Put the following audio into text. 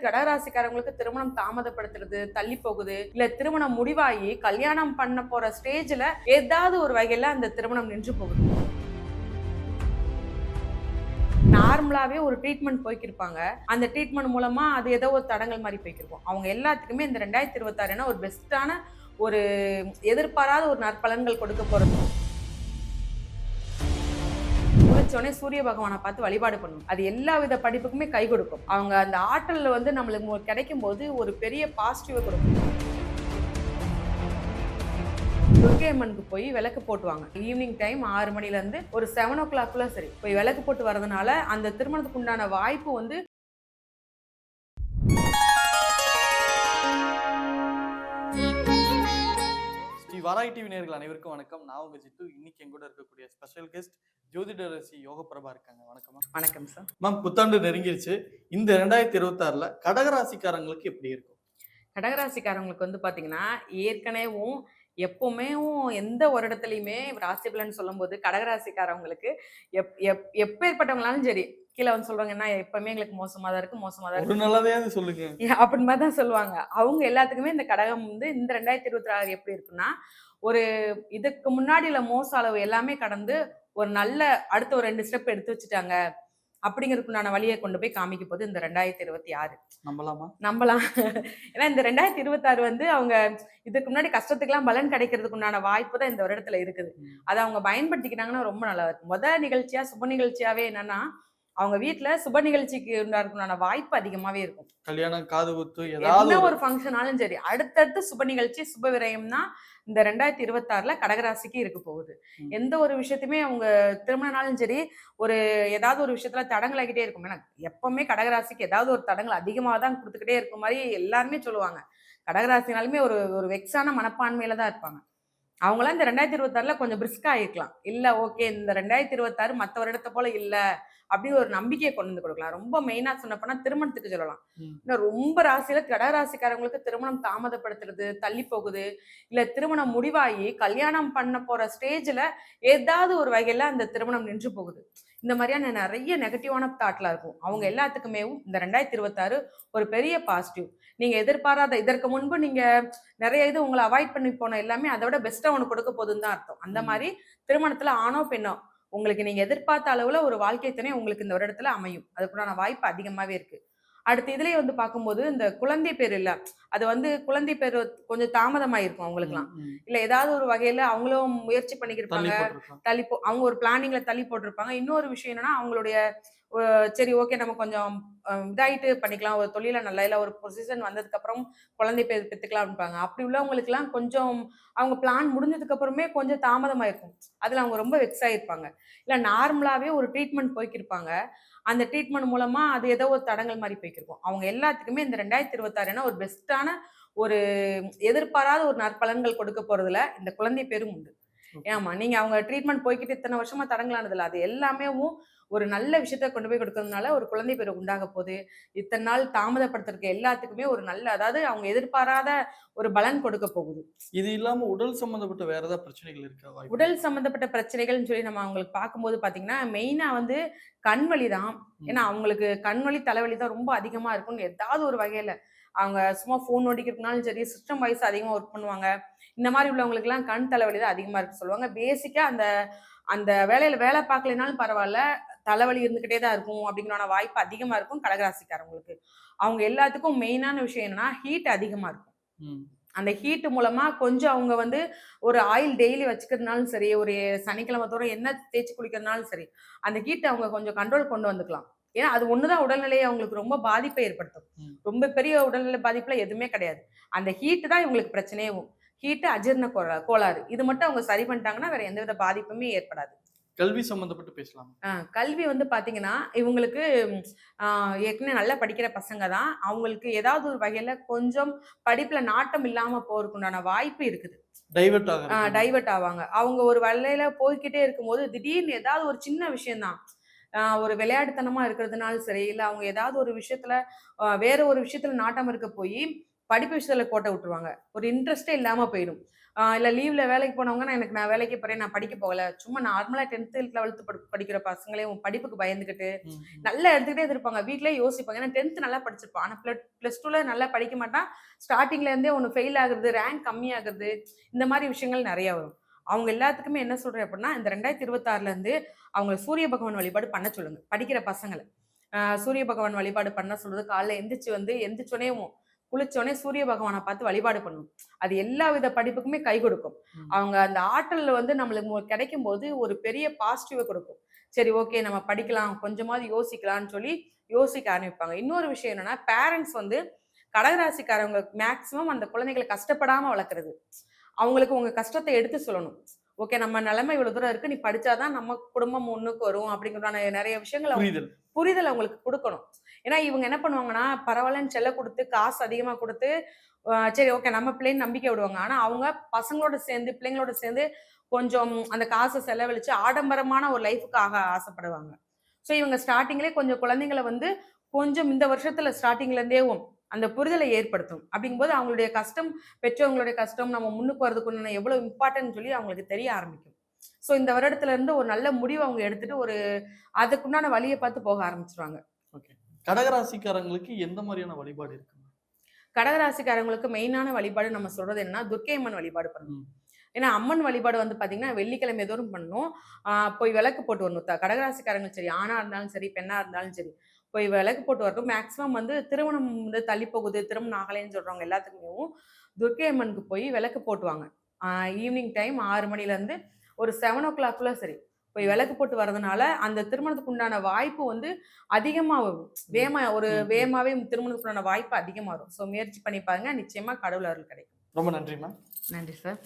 கடகராசிக்காரங்களுக்கு திருமணம் தாமதப்படுத்துறது தள்ளி போகுது. இல்ல திருமணம் முடிவாகி கல்யாணம் பண்ண போற ஸ்டேஜ்ல ஏதாவது ஒரு வகையில அந்த திருமணம் நின்று போகுது. நார்மலாவே ஒரு ட்ரீட்மெண்ட் போய்க்கிருப்பாங்க. அந்த ட்ரீட்மெண்ட் மூலமா அது ஏதோ ஒரு தடங்கள் மாதிரி போய்க்கிருப்போம் அவங்க எல்லாத்துக்குமே இந்த ரெண்டாயிரத்தி இருபத்தாறுனா ஒரு பெஸ்ட்டான ஒரு எதிர்பாராத ஒரு நற்பலன்கள் கொடுக்க போறது. உடனே சூரிய பகவானை பார்த்து வழிபாடு பண்ணணும் அது எல்லா வித படிப்புக்குமே கை கொடுக்கும். அவங்க அந்த ஆற்றலில் வந்து நம்மளுக்கு கிடைக்கும் போது ஒரு பெரிய பாசிட்டிவை கொடுக்கும். துர்கை அம்மனுக்கு போய் விளக்கு போட்டுவாங்க. ஈவினிங் டைம் ஆறு மணிலேருந்து ஒரு செவன் ஓ கிளாக்குள்ள சரி போய் விளக்கு போட்டு வரதுனால அந்த திருமணத்துக்கு உண்டான வாய்ப்பு வந்து ஸ்ரீ வாராய் டிவி நேயர்கள் அனைவருக்கும் வணக்கம். நான் உங்க ஜித்து. இன்னைக்கு என் கூட இருக்கக்கூடிய ஸ்பெஷல் கெஸ்ட் ஜோதிடரசி யோக பிரபா இருக்காங்க. வணக்கமா வணக்கம் சார் மேம் புத்தாண்டு நெருங்கிருச்சு. இந்த ரெண்டாயிரத்தி இருபத்தாறுல கடகராசிக்காரங்களுக்கு எப்படி இருக்கும்? கடகராசிக்காரங்களுக்கு வந்து பாத்தீங்கன்னா ஏற்கனவேவும் எப்பவுமே எந்த ஒரு இடத்துலையுமே ராசி பலன் சொல்லும்போது கடகராசிக்காரவங்களுக்கு எப் எப் எப்பேற்பட்டவங்களாலும் சரி கீழே வந்து சொல்றாங்க என்ன எப்பவுமே எங்களுக்கு மோசமா தான் இருக்கு மோசமா தான் இருக்கு. நல்லதையாவது சொல்லுங்க. ஏ, அப்படின்னு மாதிரி தான் சொல்லுவாங்க. அவங்க எல்லாத்துக்குமே இந்த கடகம் வந்து இந்த ரெண்டாயிரத்தி இருபத்தி ஆறு எப்படி இருக்குன்னா ஒரு இதுக்கு முன்னாடி உள்ள மோச அளவு எல்லாமே கடந்து ஒரு நல்ல அடுத்த ஒரு ரெண்டு ஸ்டெப் எடுத்து வச்சுட்டாங்க. அப்படிங்கிறதுக்குண்டான வழியை கொண்டு போய் காமிக்க போது இந்த ரெண்டாயிரத்தி இருபத்தி ஆறு. நம்பலாமா? நம்பலாம். ஏன்னா இந்த ரெண்டாயிரத்தி இருபத்தாறு வந்து அவங்க இதுக்கு முன்னாடி கஷ்டத்துக்குலாம் பலன் கிடைக்கிறதுக்கு உண்டான வாய்ப்பு தான் இந்த வருடத்துல இருக்குது. அதை அவங்க பயன்படுத்திக்கிட்டாங்கன்னா ரொம்ப நல்லா இருக்கும். முத நிகழ்ச்சியா சுப நிகழ்ச்சியாவே என்னன்னா அவங்க வீட்ல சுப நிகழ்ச்சிக்கு உண்டான வாய்ப்பு அதிகமாவே இருக்கும். கல்யாணம் காது குத்து ஏதாவது ஒரு- ஃபங்க்ஷனாலும் சரி அடுத்தடுத்து சுப நிகழ்ச்சி சுப விரயம் தான் இந்த ரெண்டாயிரத்தி இருபத்தாறுல கடகராசிக்கு இருக்க போகுது. எந்த ஒரு விஷயத்தையுமே அவங்க திருமணனாலும் சரி ஒரு ஏதாவது ஒரு விஷயத்துல தடங்களாகிட்டே இருக்கும். ஏன்னா எப்பவுமே கடகராசிக்கு ஏதாவது ஒரு தடங்கள் அதிகமாக தான் கொடுத்துக்கிட்டே இருக்கும் மாதிரி எல்லாருமே சொல்லுவாங்க. கடகராசினாலுமே ஒரு ஒரு வெக்ஸான மனப்பான்மையில தான் இருப்பாங்க. அவங்களாம் இந்த ரெண்டாயிரத்தி இருபத்தாறுல கொஞ்சம் பிரிஸ்கா ஆயிருக்கலாம் இல்ல ஓகே இந்த ரெண்டாயிரத்தி இருபத்தாறு மற்ற வருடத்தை போல இல்ல அப்படின்னு ஒரு நம்பிக்கையை கொண்டு வந்து கொடுக்கலாம். ரொம்ப மெயினா சொன்னப்போனா திருமணத்துக்கு சொல்லலாம். இன்னும் ரொம்ப ராசியில கடகராசிக்காரங்களுக்கு திருமணம் தாமதப்படுத்துறது தள்ளி போகுது. இல்ல திருமணம் முடிவாகி கல்யாணம் பண்ண போற ஸ்டேஜ்ல ஏதாவது ஒரு வகையில அந்த திருமணம் நின்று போகுது. இந்த மாதிரியான நிறைய நெகட்டிவான தாட்ல இருக்கும். அவங்க எல்லாத்துக்குமே இந்த ரெண்டாயிரத்தி இருபத்தாறு ஒரு பெரிய பாசிட்டிவ் நீங்க எதிர்பாராத இதற்கு முன்பு நீங்க நிறைய இது உங்களை அவாய்ட் பண்ணி போன எல்லாமே அதை விட பெஸ்ட்டா ஒன்று கொடுக்க போகுதுன்னு தான் அர்த்தம். அந்த. மாதிரி திருமணத்துல ஆணோ பெண்ணோ உங்களுக்கு நீங்க எதிர்பார்த்த அளவுல ஒரு வாழ்க்கை துணை உங்களுக்கு இந்த வருடத்துல அமையும். அதுக்குண்டான வாய்ப்பு அதிகமாவே இருக்கு. அடுத்து இதுலயே வந்து பார்க்கும்போது இந்த குழந்தை பேர் இல்ல. அது வந்து குழந்தை பேர் கொஞ்சம் தாமதமாயிருக்கும் அவங்களுக்குலாம். இல்ல ஏதாவது ஒரு வகையில அவங்களும் முயற்சி பண்ணிக்கிருப்பாங்க. தள்ளி போ அவங்க ஒரு பிளானிங்ல தள்ளி போட்டிருப்பாங்க. இன்னொரு விஷயம் என்னன்னா அவங்களுடைய சரி ஓகே நம்ம கொஞ்சம் இதாயிட்டு பண்ணிக்கலாம். ஒரு தொழில நல்லா இல்ல ஒரு பொசிஷன் வந்ததுக்கு அப்புறம் குழந்தை பெ பெற்றுக்கலாம் அப்படிப்பாங்க அப்படி உள்ளவங்களுக்கு எல்லாம் கொஞ்சம் அவங்க பிளான் முடிஞ்சதுக்கு அப்புறமே கொஞ்சம் தாமதமாயிருக்கும். அதுல அவங்க ரொம்ப வெக்ஸ் ஆயிருப்பாங்க. இல்ல நார்மலாவே ஒரு ட்ரீட்மெண்ட் போய்க்கிருப்பாங்க. அந்த ட்ரீட்மெண்ட் மூலமாக அது ஏதோ ஒரு தடங்கள் மாதிரி போய்க்கிருக்கும். அவங்க எல்லாத்துக்குமே இந்த ரெண்டாயிரத்தி இருபத்தாறுனா ஒரு பெஸ்ட்டான ஒரு எதிர்பாராத ஒரு நற்பலன்கள் கொடுக்க போகிறதுல இந்த குழந்தை பேரும் உண்டு. ஆமா. நீங்க அவங்க ட்ரீட்மெண்ட் போய்க்கிட்டு இத்தனை வருஷமா தடங்கலானதுல அது எல்லாமே ஒரு நல்ல விஷயத்த கொண்டு போய் கொடுக்கறதுனால ஒரு குழந்தை பேர் உண்டாக போகுது. இத்தனை நாள் தாமதப்படுத்துறதுக்கு எல்லாத்துக்குமே ஒரு நல்ல அதாவது அவங்க எதிர்பாராத ஒரு பலன் கொடுக்க போகுது. இது இல்லாம உடல் சம்பந்தப்பட்ட வேற ஏதாவது பிரச்சனைகள் இருக்கா உடல் சம்பந்தப்பட்ட பிரச்சனைகள்னு சொல்லி நம்ம அவங்களுக்கு பார்க்கும்போது பாத்தீங்கன்னா மெயினா வந்து கண் வலி தான். ஏன்னா அவங்களுக்கு கண் வலி தலைவலி தான் ரொம்ப அதிகமா இருக்கும்னு ஏதாவது ஒரு வகையில அவங்க சும்மா ஃபோன் நோண்டிக்கிறதுனாலும் சரி சிஸ்டம் வைஸ் அதிகமா ஒர்க் பண்ணுவாங்க. இந்த மாதிரி உள்ளவங்களுக்கு எல்லாம் கண் தலைவலி தான் அதிகமா இருக்கு சொல்லுவாங்க. பேசிக்கா அந்த அந்த வேலையில வேலை பார்க்கலைனாலும் பரவாயில்ல தலைவலி இருந்துகிட்டே தான் இருக்கும் அப்படிங்கிற வாய்ப்பு அதிகமா இருக்கும் கடகராசிக்காரங்களுக்கு அவங்க எல்லாத்துக்கும் மெயினான விஷயம் என்னன்னா ஹீட் அதிகமா இருக்கும். அந்த ஹீட் மூலமா கொஞ்சம் அவங்க வந்து ஒரு ஆயில் டெய்லி வச்சுக்கிறதுனாலும் சரி ஒரு சனிக்கிழமை தோறும் என்ன தேய்ச்சி குளிக்கிறதுனாலும் சரி அந்த ஹீட்டை அவங்க கொஞ்சம் கண்ட்ரோல் கொண்டு வந்துக்கலாம். ஏன்னா அது ஒண்ணுதான் உடல்நிலையை அவங்களுக்கு ரொம்ப பாதிப்பை ஏற்படுத்தும். ரொம்ப பெரிய உடல்நிலை பாதிப்புல எதுவுமே கிடையாது. அந்த ஹீட் தான் இவங்களுக்கு பிரச்சனையும். ஹீட்டு அஜீரண கோளா- கோளாறு. இது மட்டும் அவங்க சரி பண்ணிட்டாங்கன்னா வேற எந்தவித பாதிப்புமே ஏற்படாது. கல்வி சம்பந்தப்பட்டு பேசலாம்? கல்வி வந்து பாத்தீங்கன்னா இவங்களுக்கு ஏற்கனவே நல்லா படிக்கிற பசங்க தான். அவங்களுக்கு ஏதாவது ஒரு வகையில கொஞ்சம் படிப்புல நாட்டம் இல்லாம போறதுக்குண்டான வாய்ப்பு இருக்குது. டைவர்ட் ஆவாங்க. அவங்க ஒரு வேலையில போய்க்கிட்டே இருக்கும்போது திடீர்னு ஏதாவது ஒரு சின்ன விஷயம்தான். ஒரு விளையாட்டுத்தனமா இருக்கிறதுனாலும் சரி இல்ல அவங்க ஏதாவது ஒரு விஷயத்துல வேற ஒரு விஷயத்துல நாட்டம் இருக்க போய் படிப்பு விஷயத்துல கோட்டை விட்டுருவாங்க. ஒரு இன்ட்ரெஸ்டே இல்லாம போயிடும். இல்ல லீவ்ல வேலைக்கு போனவங்க நான் எனக்கு நான் வேலைக்கு போறேன் நான் படிக்க போகல. சும்மா நார்மலா டென்த் லெவல்த் படிக்கிற பசங்களே உன் படிப்புக்கு பயந்துக்கிட்டு. நல்லா எடுத்துக்கிட்டே இருப்பாங்க வீட்லயே யோசிப்பாங்க. ஏன்னா டென்த் நல்லா படிச்சிருப்பான் ஆனா பிளஸ் டூல நல்லா படிக்க மாட்டான். ஸ்டார்டிங்ல இருந்தே ஒன்று ஃபெயில் ஆகுறது ரேங்க் கம்மியாகுறது இந்த மாதிரி விஷயங்கள் நிறைய வரும். அவங்க எல்லாத்துக்குமே என்ன சொல்றேன் அப்படின்னா இந்த ரெண்டாயிரத்தி இருபத்தாறுல இருந்து அவங்க சூரிய பகவான் வழிபாடு பண்ண சொல்லுங்க. படிக்கிற பசங்களை. சூரிய பகவான் வழிபாடு பண்ண சொல்றது காலைல எந்திரிச்சு வந்து எந்திரிச்சோனே குளிச்சோடனே சூரிய பகவானை பார்த்து வழிபாடு பண்ணணும். அது எல்லா வித படிப்புக்குமே கை கொடுக்கும். அவங்க அந்த ஆற்றல் வந்து நம்மளுக்கு கிடைக்கும் போது ஒரு பெரிய பாசிட்டிவை கொடுக்கும். சரி ஓகே நம்ம படிக்கலாம் கொஞ்சமாவது யோசிக்கலாம்னு சொல்லி யோசிக்க ஆரம்பிப்பாங்க. இன்னொரு விஷயம் என்னன்னா பேரண்ட்ஸ் வந்து கடகராசிக்காரவங்க மேக்சிமம் அந்த குழந்தைகளை கஷ்டப்படாம வளர்க்குறது. அவங்களுக்கு உங்க கஷ்டத்தை எடுத்து சொல்லணும். ஓகே நம்ம நிலைமை இவ்வளவு தூரம் இருக்கு. நீ படிச்சாதான் நம்ம குடும்பம் முன்னுக்கு வரும் அப்படிங்கிறதான நிறைய விஷயங்கள் புரிதல். புரிதல் அவங்களுக்கு கொடுக்கணும். ஏன்னா இவங்க என்ன பண்ணுவாங்கன்னா பரவாயில்லன்னு செல்ல கொடுத்து காசு அதிகமா கொடுத்து சரி ஓகே நம்ம பிள்ளைன்னு நம்பிக்கை விடுவாங்க. ஆனா அவங்க பசங்களோட சேர்ந்து பிள்ளைங்களோட சேர்ந்து கொஞ்சம் அந்த காசை செலவழிச்சு ஆடம்பரமான ஒரு லைஃபுக்கு ஆக ஆசைப்படுவாங்க. ஸோ இவங்க ஸ்டார்டிங்லேயே கொஞ்சம் குழந்தைங்களை வந்து கொஞ்சம் இந்த வருஷத்துல ஸ்டார்டிங்ல இருந்தேவும் அந்த புரிதலை ஏற்படுத்தும். அப்படிங்கும்போது அவங்களுடைய கஷ்டம் பெற்றவங்களுடைய கஷ்டம் நம்ம முன்னுக்கு வரதுக்குள்ள எவ்வளவு இம்பார்ட்டன்ட் சொல்லி அவங்களுக்கு தெரிய ஆரம்பிக்கும். ஸோ இந்த வருடத்துல இருந்து ஒரு நல்ல முடிவு அவங்க எடுத்துட்டு ஒரு அதுக்குண்டான வழியை பார்த்து போக ஆரம்பிச்சிருவாங்க. ஓகே கடகராசிக்காரங்களுக்கு எந்த மாதிரியான வழிபாடு இருக்குங்க கடகராசிக்காரங்களுக்கு மெயினான வழிபாடு நம்ம சொல்றது என்னன்னா துர்க்கை அம்மன் வழிபாடு பண்ணணும். ஏன்னா அம்மன் வழிபாடு வந்து பாத்தீங்கன்னா வெள்ளிக்கிழமை தோறும் பண்ணணும் ஆஹ் போய் விளக்கு போட்டு வரணும். கடகராசிக்காரங்க சரி ஆணா இருந்தாலும் சரி பெண்ணா இருந்தாலும் சரி போய் விளக்கு போட்டு வரட்டும். மேக்ஸிமம் வந்து திருமணம் வந்து தள்ளி போகுது. திருமணம் ஆகலைன்னு சொல்றவங்க எல்லாத்துக்குமே துர்க்கை அம்மனுக்கு போய் விளக்கு போட்டுவாங்க. ஈவினிங் டைம் ஆறு மணில இருந்து ஒரு செவன் ஓ கிளாக்குள்ள சரி போய் விளக்கு போட்டு வர்றதுனால அந்த திருமணத்துக்கு உண்டான வாய்ப்பு வந்து அதிகமா வரும். வேமா ஒரு. வேகமாவே திருமணத்துக்கு உண்டான வாய்ப்பு அதிகமா வரும். ஸோ முயற்சி பண்ணி பாருங்க. நிச்சயமா கடவுள் அருள் கிடைக்கும். ரொம்ப நன்றி மேம் நன்றி சார்